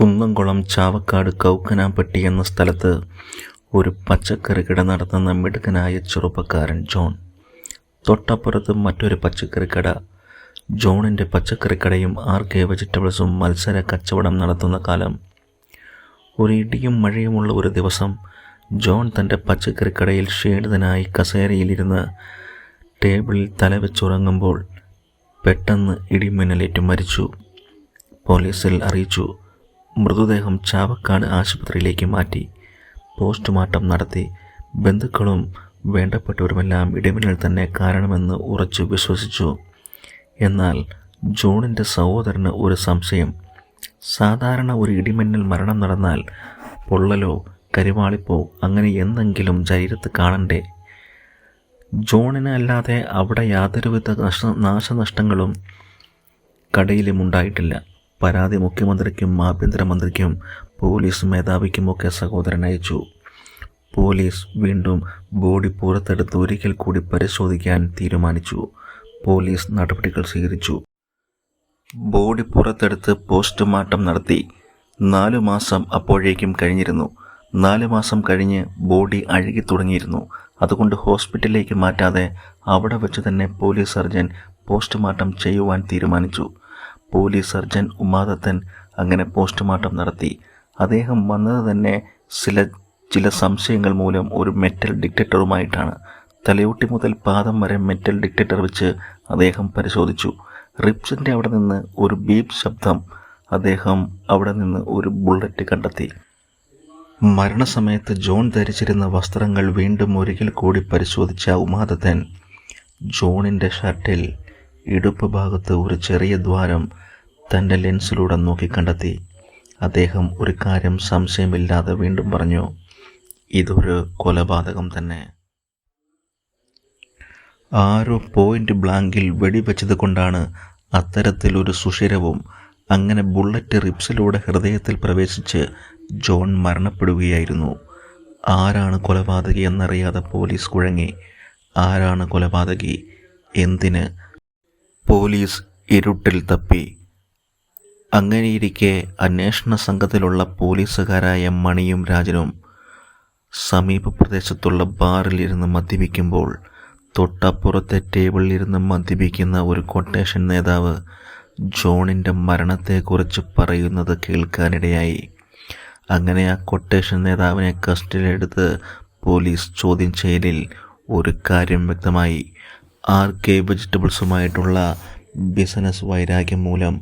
കുന്നംകുളം ചാവക്കാട് കൗക്കനാപ്പട്ടി എന്ന സ്ഥലത്ത് ഒരു പച്ചക്കറി കട നടത്തുന്ന മിടുക്കനായ ചെറുപ്പക്കാരൻ ജോൺ. തൊട്ടപ്പുറത്ത് മറ്റൊരു പച്ചക്കറി കട. ജോണിന്റെ പച്ചക്കറി കടയും ആർ കെ വെജിറ്റബിൾസും മത്സര കച്ചവടം നടത്തുന്ന കാലം. ഒരു ഇടിയും മഴയുമുള്ള ഒരു ദിവസം ജോൺ തന്റെ പച്ചക്കറി കടയിൽ ക്ഷീണിതനായി കസേരയിലിരുന്ന് ടേബിളിൽ തലവെച്ചുറങ്ങുമ്പോൾ പെട്ടെന്ന് ഇടിമിന്നലേറ്റ് മരിച്ചു. പോലീസിൽ അറിയിച്ചു മൃതദേഹം ചാവക്കാട് ആശുപത്രിയിലേക്ക് മാറ്റി. പോസ്റ്റ്മോർട്ടം നടത്തി. ബന്ധുക്കളും വേണ്ടപ്പെട്ടവരുമെല്ലാം ഇടിമിന്നൽ തന്നെ കാരണമെന്ന് ഉറച്ചു വിശ്വസിച്ചു. എന്നാൽ ജോണിന്റെ സഹോദരന് ഒരു സംശയം. സാധാരണ ഒരു ഇടിമിന്നൽ മരണം നടന്നാൽ പൊള്ളലോ കരിവാളിപ്പോ അങ്ങനെ എന്തെങ്കിലും ശരീരത്ത് കാണണ്ടേ? ജോണിന് അല്ലാതെ അവിടെ യാതൊരുവിധ നഷ്ട നാശനഷ്ടങ്ങളും കടയിലും ഉണ്ടായിട്ടില്ല. പരാതി മുഖ്യമന്ത്രിക്കും ആഭ്യന്തരമന്ത്രിക്കും പോലീസ് മേധാവിക്കുമൊക്കെ സഹോദരൻ അയച്ചു. പോലീസ് വീണ്ടും ബോഡി പുറത്തെടുത്ത് ഒരിക്കൽ കൂടി പരിശോധിക്കാൻ തീരുമാനിച്ചു. പോലീസ് നടപടികൾ സ്വീകരിച്ചു. ബോഡി പുറത്തെടുത്ത് പോസ്റ്റ്മോർട്ടം നടത്തി. നാലു മാസം അപ്പോഴേക്കും കഴിഞ്ഞിരുന്നു. നാല് മാസം കഴിഞ്ഞ് ബോഡി അഴുകി തുടങ്ങിയിരുന്നു. അതുകൊണ്ട് ഹോസ്പിറ്റലിലേക്ക് മാറ്റാതെ അവിടെ വെച്ച് തന്നെ പോലീസ് സർജൻ പോസ്റ്റ്മോർട്ടം ചെയ്യുവാൻ തീരുമാനിച്ചു. പോലീസ് സർജൻ ഉമാദത്തൻ അങ്ങനെ പോസ്റ്റ്മോർട്ടം നടത്തി. അദ്ദേഹം വന്നത് തന്നെ ചില ചില സംശയങ്ങൾ മൂലം ഒരു മെറ്റൽ ഡിക്റ്റേറ്ററുമായിട്ടാണ് തലയോട്ടി മുതൽ പാദം വരെ മെറ്റൽ ഡിക്റ്റേറ്റർ വെച്ച് അദ്ദേഹം പരിശോധിച്ചു. റിപ്സിന്റെ അവിടെ നിന്ന് ഒരു ബീപ് ശബ്ദം അദ്ദേഹം അവിടെ നിന്ന് ഒരു ബുള്ളറ്റ് കണ്ടെത്തി. മരണസമയത്ത് ജോൺ ധരിച്ചിരുന്ന വസ്ത്രങ്ങൾ വീണ്ടും ഒരിക്കൽ കൂടി പരിശോധിച്ച ഉമാദത്തൻ ജോണിന്റെ ഷർട്ടിൽ ഇടുപ്പ് ഭാഗത്ത് ഒരു ചെറിയ ദ്വാരം തന്റെ ലെൻസിലൂടെ നോക്കി കണ്ടെത്തി. അദ്ദേഹം ഒരു കാര്യം സംശയമില്ലാതെ വീണ്ടും പറഞ്ഞു ഇതൊരു കൊലപാതകം തന്നെ. ആരോ പോയിന്റ് ബ്ലാങ്കിൽ വെടിവെച്ചത് കൊണ്ടാണ് അത്തരത്തിലൊരു സുഷിരവും അങ്ങനെ ബുള്ളറ്റ് റിപ്സിലൂടെ ഹൃദയത്തിൽ പ്രവേശിച്ച് ജോൺ മരണപ്പെടുകയായിരുന്നു. ആരാണ് കൊലപാതകി എന്നറിയാതെ പോലീസ് കുഴങ്ങി. ആരാണ് കൊലപാതകി? എന്തിന് പോലീസ് ഇരുട്ടിൽ തപ്പി. അങ്ങനെയിരിക്കെ അന്വേഷണ സംഘത്തിലുള്ള പോലീസുകാരായ മണിയും രാജനും സമീപ പ്രദേശത്തുള്ള ബാറിലിരുന്ന് മദ്യപിക്കുമ്പോൾ തൊട്ടപ്പുറത്തെ ടേബിളിൽ ഇരുന്ന് മദ്യപിക്കുന്ന ഒരു കൊട്ടേഷൻ നേതാവ് ജോണിന്റെ മരണത്തെക്കുറിച്ച് പറയുന്നത് കേൾക്കാനിടയായി. അങ്ങനെ ആ കൊട്ടേഷൻ നേതാവിനെ കസ്റ്റഡിയിലെടുത്ത് പോലീസ് ചോദ്യം ചെയ്യലിൽ ഒരു കാര്യം വ്യക്തമായി. ആർ കെ വെജിറ്റബിൾസുമായിട്ടുള്ള ബിസിനസ് വൈരാഗ്യം മൂലം